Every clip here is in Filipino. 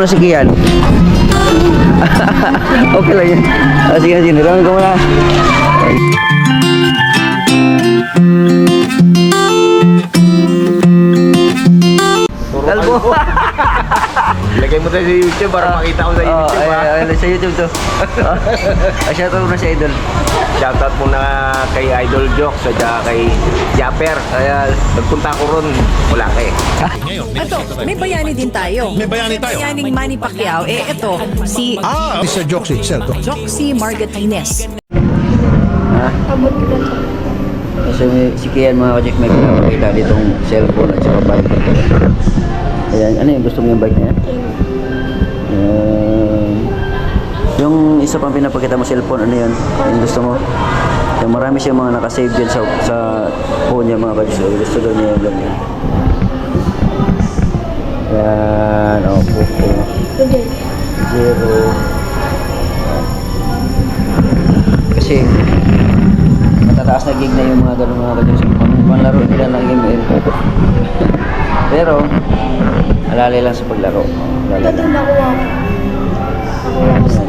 muna si Kian. okay lang yan. Ah, sige, sige. Hiramin ko muna. Lagay mo tayo sa YouTube para makita ko sa Oh, YouTube ay, ha. ay, ay, sa YouTube to. Ah, shout out na si Idol. Shoutout muna kay Idol Jokes at saka kay Japper. Ayan. Nagpunta ko ron, wala ka eh. Ito, may bayani din tayo. May bayani tayo. Bayaning Manny Pacquiao. Eh, ito, si Ah, Mr. Joxy. Joxy Margatines. Ha? Kasi may, si Kian mga kajik may pinapakita ditong cellphone at saka bike. Ayan, ano yung gusto mo yung bike na yan? Isa pang pinapakita mo cellphone, ano yun? Yung gusto mo? Yung marami siyang mga nakasave dyan sa, sa phone niya mga kajik. So, gusto daw niya yung ganyan. Ayan, oh, Poco. Zero. Kasi, matataas na gig na yung mga ganun mga pang, panglaro nila ng email. Pero, alalay lang sa paglaro. Alalay Ito nakuha ko.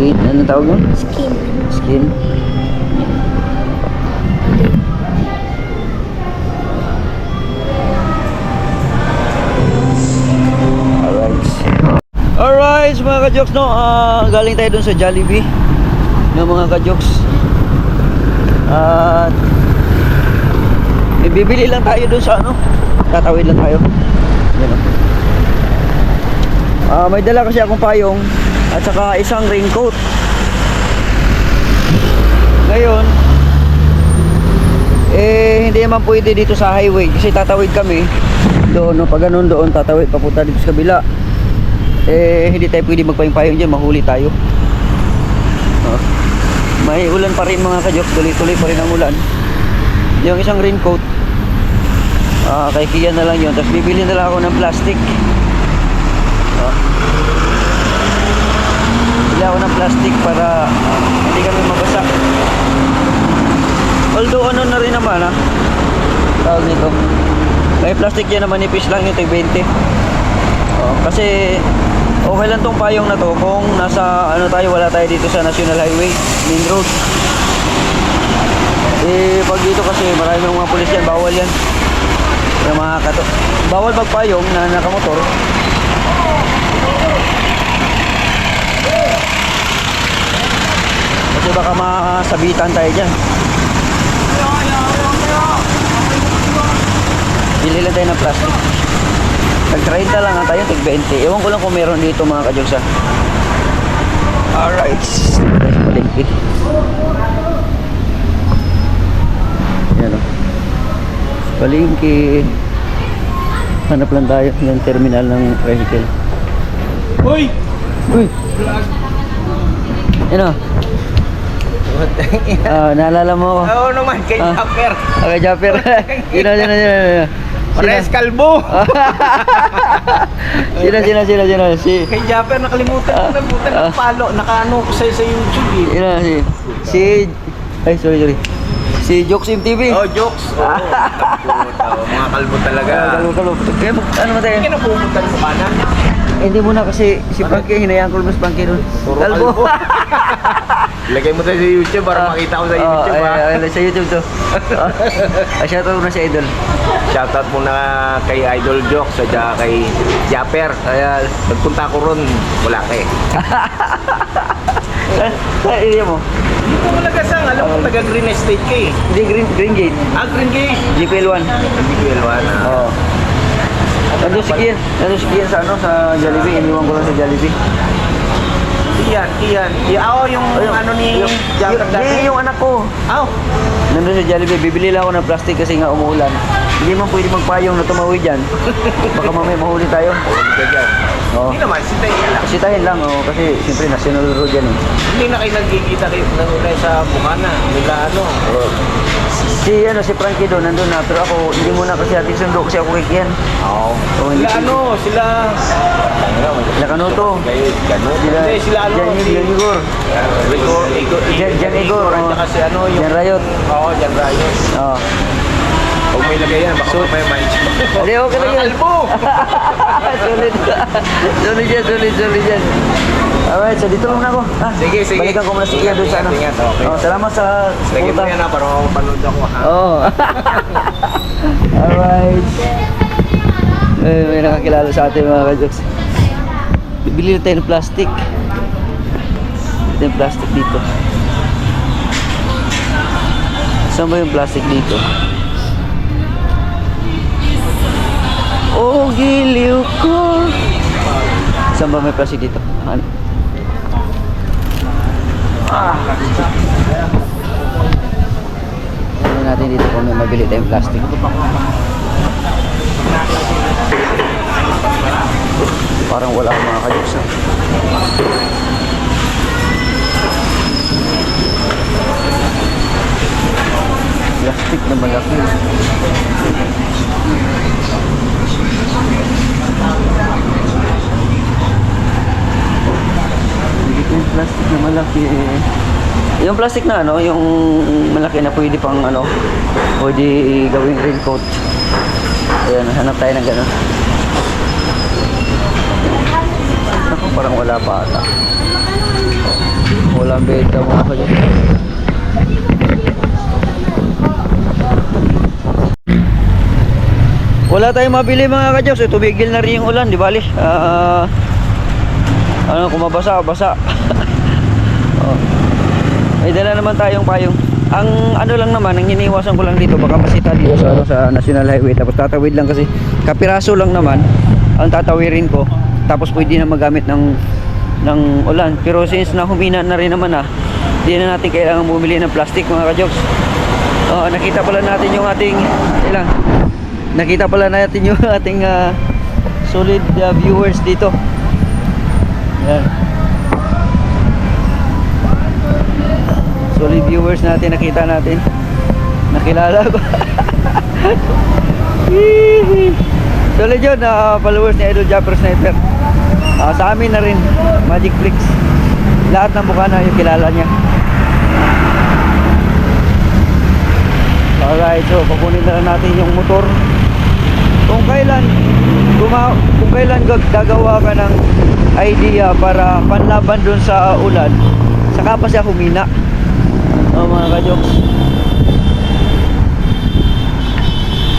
Skin? Ano tawag mo? Skin. Skin? Alright. Alright, mga ka-jokes, no? Ah, galing tayo dun sa Jollibee. No, mga ka-jokes. At bibili lang tayo dun sa ano. Tatawid lang tayo. Yan, oh. Ah, may dala kasi akong payong at saka isang raincoat. Ngayon, eh hindi naman pwede dito sa highway kasi tatawid kami doon, no, pag ganun doon tatawid papunta dito sa kabila. Eh hindi tayo pwede magpayong-payong diyan, mahuli tayo. Oh. May ulan pa rin mga kajok, tuloy-tuloy pa rin ang ulan. Yung isang raincoat, ah kay Kian na lang yun. Tapos bibili na lang ako ng plastic. Oh. Bili ako ng plastic para hindi kami mabasa. Although ano na rin naman ha. Tawag nito. May plastic yan naman nipis lang yung tag 20. Oh, kasi okay lang tong payong na to kung nasa ano tayo wala tayo dito sa National Highway, main road. Eh pag dito kasi marami mga pulis yan, bawal yan. Yung mga kato. Bawal magpayong na nakamotor. Kasi baka masabitan tayo dyan. Bili lang tayo ng plastic. Tag 30 lang nga tayo, tag 20. Ewan ko lang kung meron dito mga kajoksa. Alright. Palengke. Yan o. Palengke. Hanap lang tayo yung terminal ng tricycle. Uy! Uy! Yan o. Ah, naalala mo ako. Oo naman, kay Ah. Japper. Okay, Japper. Na, na, yun na, yun na. Pares kalbo. Sino, sino, sino, sino, si... Kay Japper, nakalimutan ko na butan Ah. ng palo. Nakaano ko sa'yo sa YouTube eh. Na, si... Si... Ay, sorry, sorry. Si Jokes TV. Oh, jokes. Oo, puta, oh, mga kalbo talaga. Ah, kalbo, kalbo. Kaya, mag- ano mo tayo? Hindi ka na pumunta sa kana. Hindi muna kasi si Frankie, hinayaan ko lumos Frankie doon. Puro kalbo. Lagay mo tayo sa YouTube para makita ko sa Oh, YouTube ay, ha. ay, ay, sa YouTube to. Ah, shout out na si Idol. Shoutout muna kay Idol Jokes at saka kay Japper. Ayan. Nagpunta ko ron, wala ka eh. Sa sa area mo? Dito mo nagasang, alam mo taga Green Estate ka eh. Hindi, Green, Green Gate. Ah, Green Gate. GPL1. Hindi ko yelwan ah. Oo. Nandun si Kian. Nandun si Kian sa ano, sa Jollibee. Iniwan ko lang sa Jollibee. Kian, Kian. Kian. Oo, yung Ayun. ano ni yung, yung, yung, yung anak ko. Aw, Nandun sa Jollibee, bibili lang ako ng plastic kasi nga umuulan. Hindi man pwede magpayong na tumawid dyan. Baka mamaya mahuli tayo. hindi ka dyan. Oo. Hindi naman, sintay ka lang. Sitahin lang, oh, kasi siyempre national road yan eh. Hindi na kayo nagkikita kayo ng ulay sa Bukana. Nila ano. Si, ano, si Frankie doon, nandun na. Pero ako, hindi muna kasi ating sundo kasi ako kay Kian. Oo. Oo, hindi Sila ano, sila... Sila Kanuto. Sila, sila ano, Jan, si... Jan Igor. Igor, Igor, Jan, Jan Igor. Ano. Jan Rayot. Oo, Jan Rayos. Oo. Mo mo ilagay yan. Baka mamaya may Hindi, okay lang yan. Kalbo! sulit. sulit yan, sulit, sulit yan. Alright, so dito lang ako. Ah, Sige, sige. Balikan ko muna si Ian doon sa ano. Ingat, okay. Oh, salamat sa Lagyan mo suporta. yan ha, para mapanood ako ha. Oo. Alright. Eh, may nakakilala sa atin mga kajoks. Bibili na tayo ng plastic. Ito yung plastic dito. Saan ba yung plastic dito? Oh, giliw ko. Saan ba may plastic dito? Ano? Ah. Tingnan natin dito kung may mabili tayong plastic. Parang wala akong mga kajoks. ah. Plastic na malaki. Yung plastic na malaki. Yung plastic na ano, yung malaki na pwede pang ano, pwede gawing raincoat. Ayan, hanap tayo ng gano'n. Ako, parang wala pa ata. Walang benta mga kayo. Wala tayong mabili mga kajoks. Eh, tumigil na rin yung ulan, di bali. Ah, ano, kung mabasa, basa. oh. May dala naman tayong payong. Ang ano lang naman, ang iniiwasan ko lang dito, baka masita dito sa, ano, sa National Highway. Tapos tatawid lang kasi, kapiraso lang naman, ang tatawirin ko. Tapos pwede na magamit ng ng ulan. Pero since na humina na rin naman ah, hindi na natin kailangan bumili ng plastic mga kajoks. Oh, nakita pala natin yung ating ilang nakita pala natin yung ating ah, solid ah, viewers dito. Yan. Solid viewers natin nakita natin. Nakilala ko. Solid yun, ah, followers ni Idol Japper Sniper. Ah, sa amin na rin, Magic Flix. Lahat ng mukha na yung kilala niya. Alright, so pakunin na natin yung motor. Kung kailan guma kung kailan gag- gagawa ka ng idea para panlaban dun sa ulan, saka pa siya humina. Oh, mga kajoks.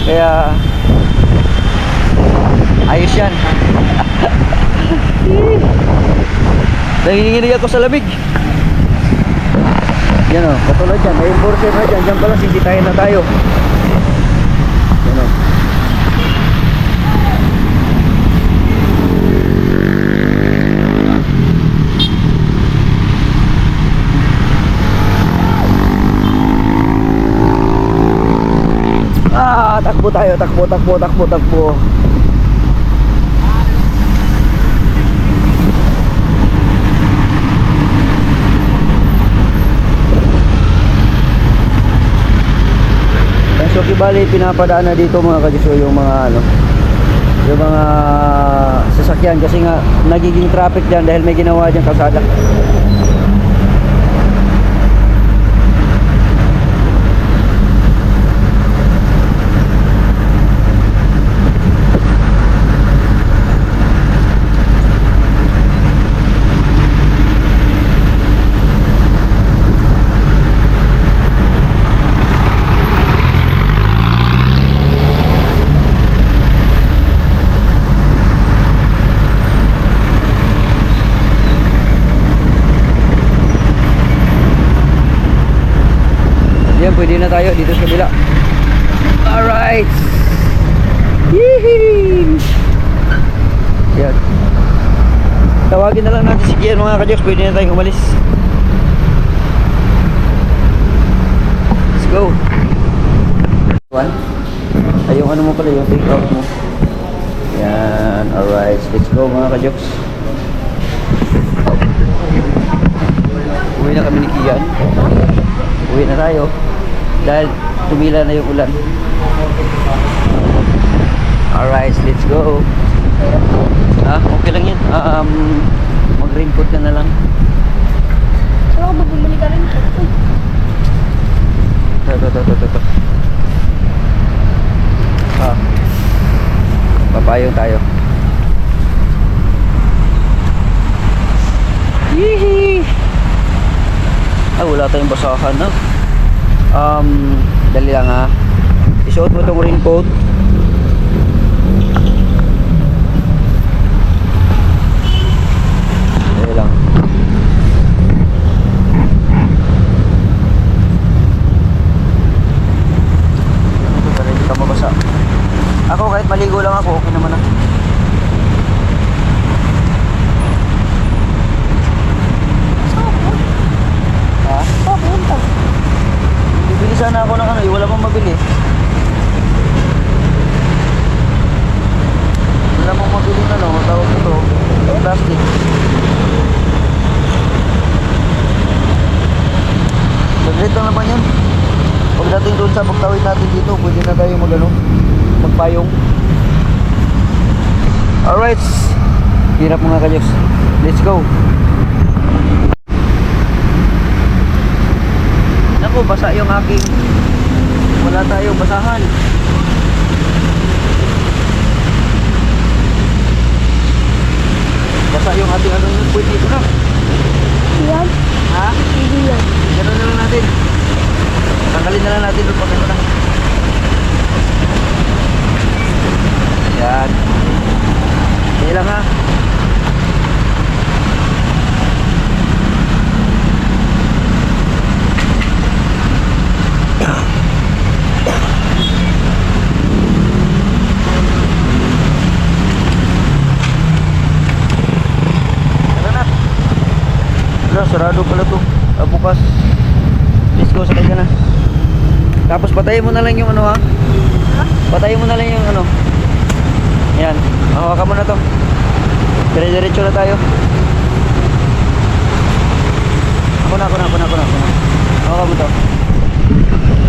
Kaya ayos yan. Nanginginig ako sa lamig. Yan o, katulad dyan. May enforcer na dyan. Dyan pala sisitahin na tayo. Yan o. Ah, takbo tayo, takbo, takbo, takbo, takbo. So kibali pinapadaan na dito mga kajiso yung mga ano yung mga sasakyan kasi nga nagiging traffic dyan dahil may ginawa dyan kalsada. Pwede na tayo dito sa kabila. Alright! Yee! Yan. Tawagin na lang natin si Kian mga kajoks. Pwede na tayong umalis. Let's go. One. Ay, yung ano mo pala, yung take out mo. Yan. Alright. Let's go mga kajoks. Uwi na kami ni Kian. Uwi na tayo. Dahil tumila na yung ulan. Alright, let's go. Ah, okay lang yan. Um, mag-raincoat ka na lang. Pero ako bumili ka rin. Ito, ito, ito, ito, ito. Magpapayong tayo. Yee! Ay, wala tayong basahan na. Um, dali lang ha. Isuot mo itong raincoat. Dali lang. Ito, para hindi ka mabasa. Ako, kahit maligo lang ako, okay naman ah. Ha? Papunta. Bibili sana ako ng ano, eh, wala pang mabili. Wala pang mabili ng ano, tawag ito, plastic. Saglit lang naman yun. Pagdating doon sa pagtawid natin dito, pwede na tayo mag ano, magpayong. Alright. Hirap mga kajoks. Let's go. Naku, basa yung aking wala tayong basahan. Basa yung ating ano yung puwit dito na. Yan. Ha? Hindi yan. Ganun na lang natin. Tanggalin na lang natin doon pag ano na. Yan. Sige lang ha. Tara na. Wala, sarado pala to. Ah, bukas. Let's go, sakay ka na. Tapos patayin mo na lang yung ano ha. Patayin mo na lang yung ano. Yan. Hawakan mo na to. Dire-diretso na tayo. Ako na, ako na, ako na. Ako na. Hawakan mo to. Go.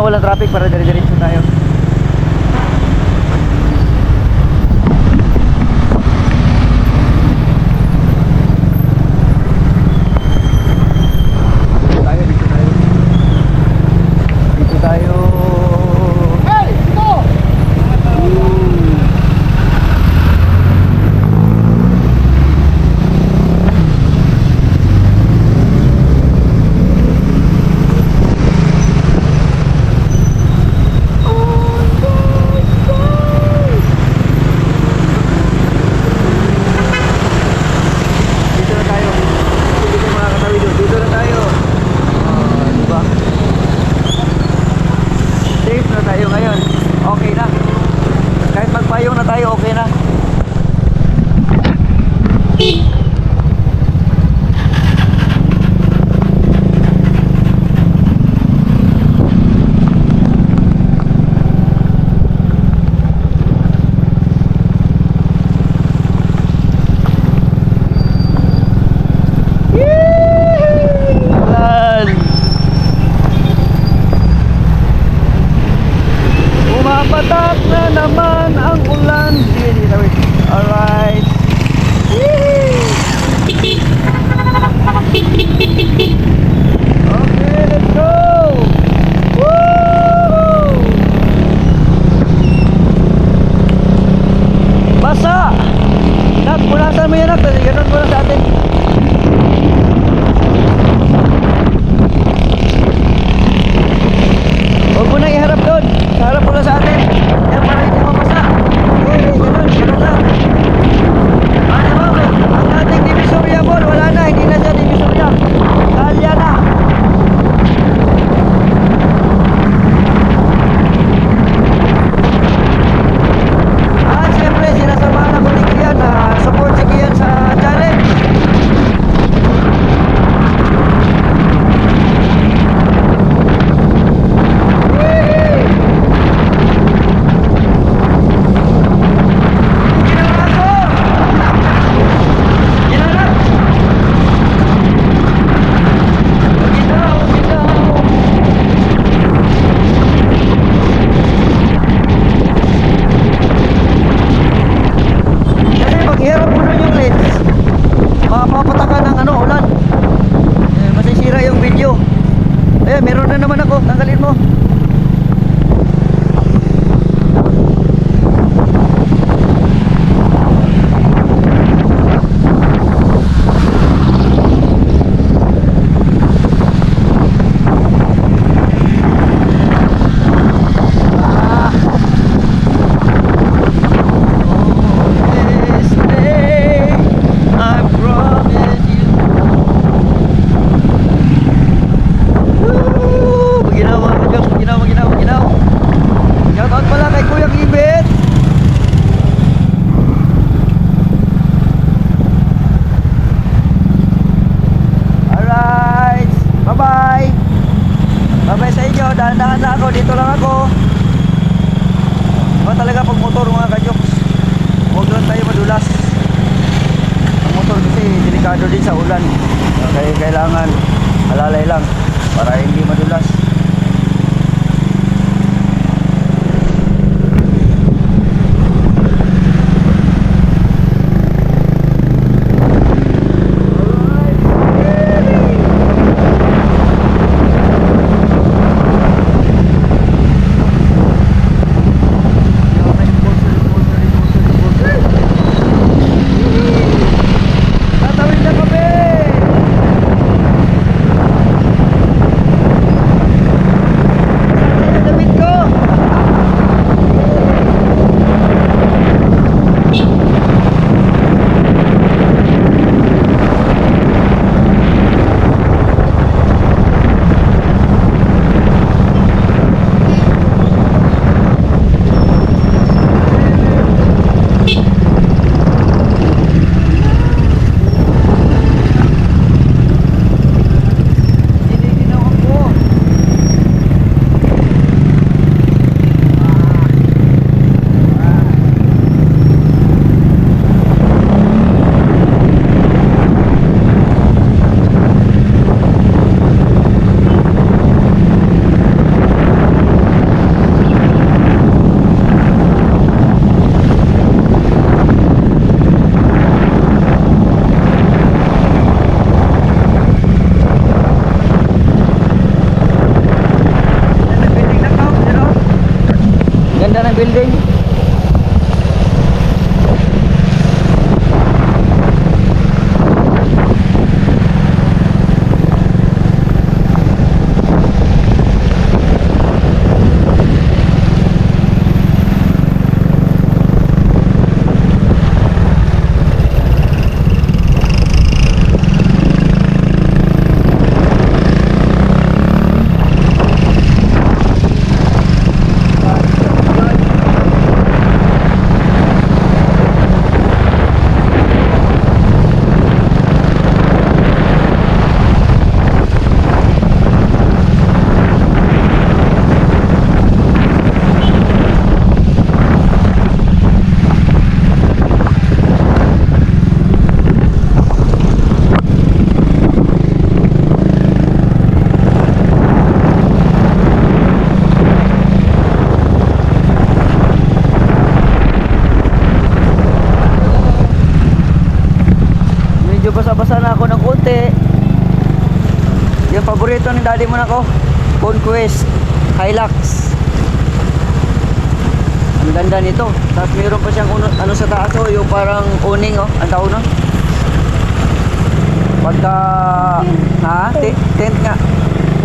Sana walang traffic para dire-diretso tayo. tayo ngayon. Okay na. Kahit magpayong na tayo okay na. Paborito ng daddy mo na ko, Conquest Hilux. Ang ganda nito. Tapos mayroon pa siyang uno, ano sa taas oh, yung parang uning oh, ang tawag no? Pagka ha, tent, nga.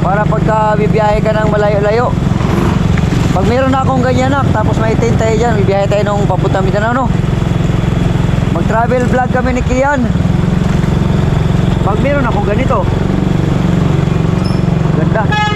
Para pagka bibiyahe ka ng malayo-layo. Pag meron na akong ganyan na, tapos may tent tayo dyan, bibiyahe tayo nung papunta Mindanao no. Mag-travel vlog kami ni Kian. Pag meron akong ganito. Ganda. No.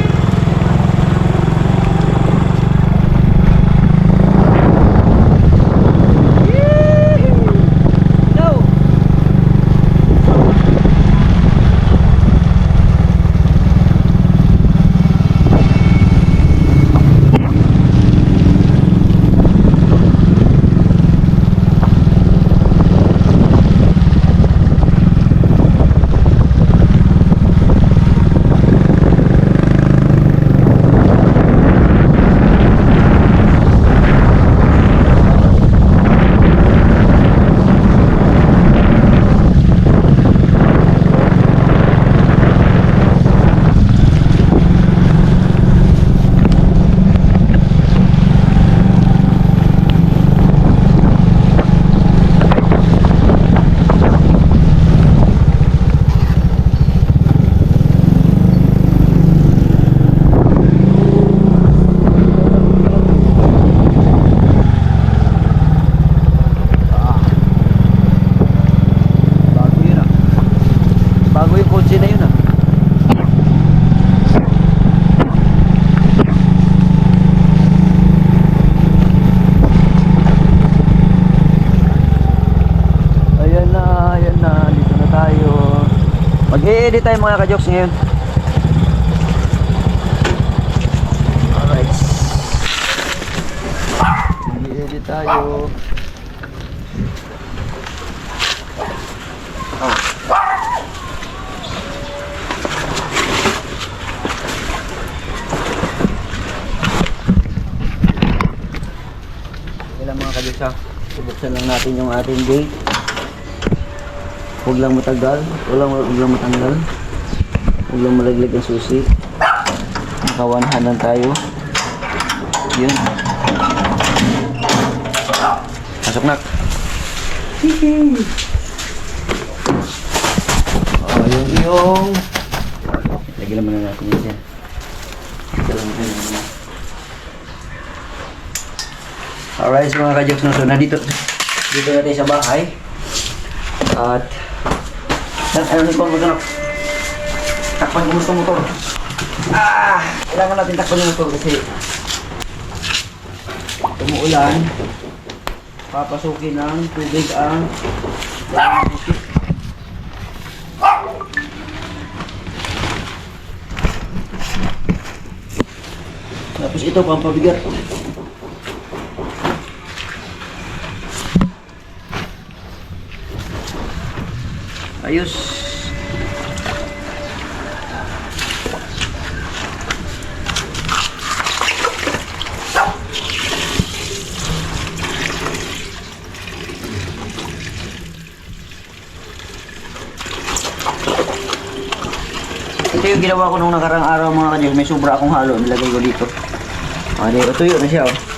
Mag-e-edit tayo mga ka-jokes ngayon. Alright. Mag-e-edit tayo. Oh. Kailan mga ka-jokes ha? Subuksan lang natin yung ating gate. Huwag lang matagal. Huwag lang, huwag lang matanggal. Huwag lang malaglag ang susi. Nakawanhan lang tayo. Yun. Pasok na. Oh, yung yung... Lagi naman na natin yun yun. yun. Alright, so mga ka-jokes no, so nandito dito natin sa bahay. At Yan, ano ni Kon, maghanap. Takpan yung gusto motor. Ah! Kailangan natin takpan yung motor kasi umuulan. Papasukin ng tubig ang. Tapos ito pampabigat. Ayos. Ito yung ginawa ko nung nakarang araw mga kanyang may sobra akong halo nilagay ko dito. Ah, di, tuyo na siya oh.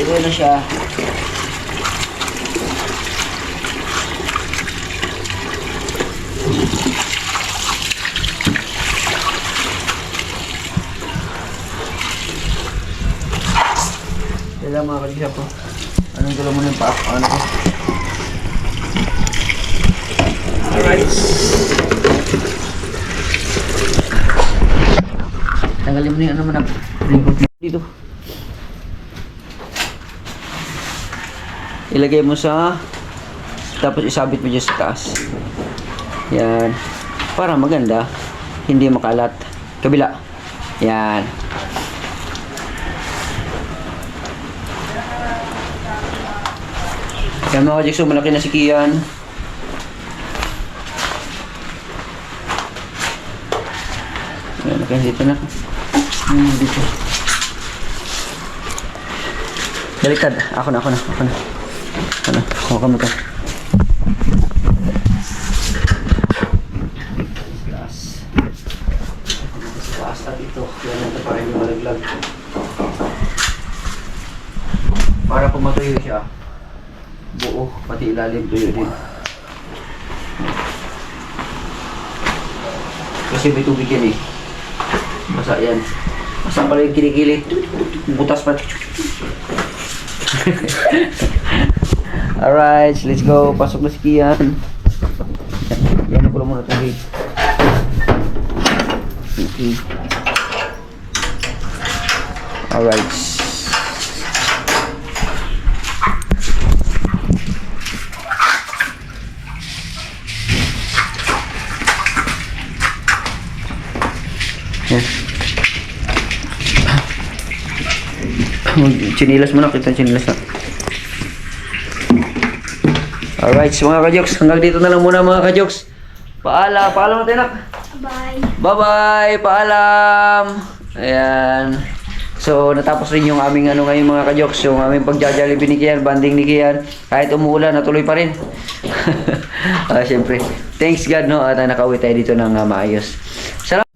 Tuyo na siya. Kailangan mga kanyang po. Anong gulo mo ng pa? Ano ko? Alright. Tanggalin mo na yung ano mo na dito. Ilagay mo sa tapos isabit mo dyan sa taas. Yan. Para maganda. Hindi makalat. Kabila. Yan. Yan mga Jackson, malaki na si Kian. Ayan, kaya dito na. Hmm, dito. Baliktad. Ako na, ako na, ako na. Na, hawakan mo to. Taas na dito. Yan ito para hindi malaglag. Para pumatuyo siya. Buo, pati ilalim tuyo din. Kasi may tubig yan eh. Basa yan. Basa pala yung kilikili. Butas pa. Alright, let's go. Pasok na si Kian. Yan na pala muna itong gate. Okay. Alright. Yan. Chinilas mo na, kita chinilas na. Alright, so mga kajoks, hanggang dito na lang muna mga kajoks. Paala, paalam natin nak. Bye. Bye-bye, paalam. Ayan. So, natapos rin yung aming ano ngayon mga kajoks, yung aming pagjajalibi ni Kian, banding ni Kian. Kahit umuulan, natuloy pa rin. ah, Siyempre, thanks God, no, at nakauwi tayo dito ng ah, maayos. Salamat.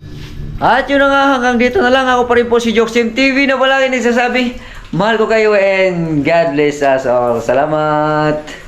At yun na nga, hanggang dito na lang. Ako pa rin po si Joksim TV na palagi nagsasabi, mahal ko kayo and God bless us all. Salamat.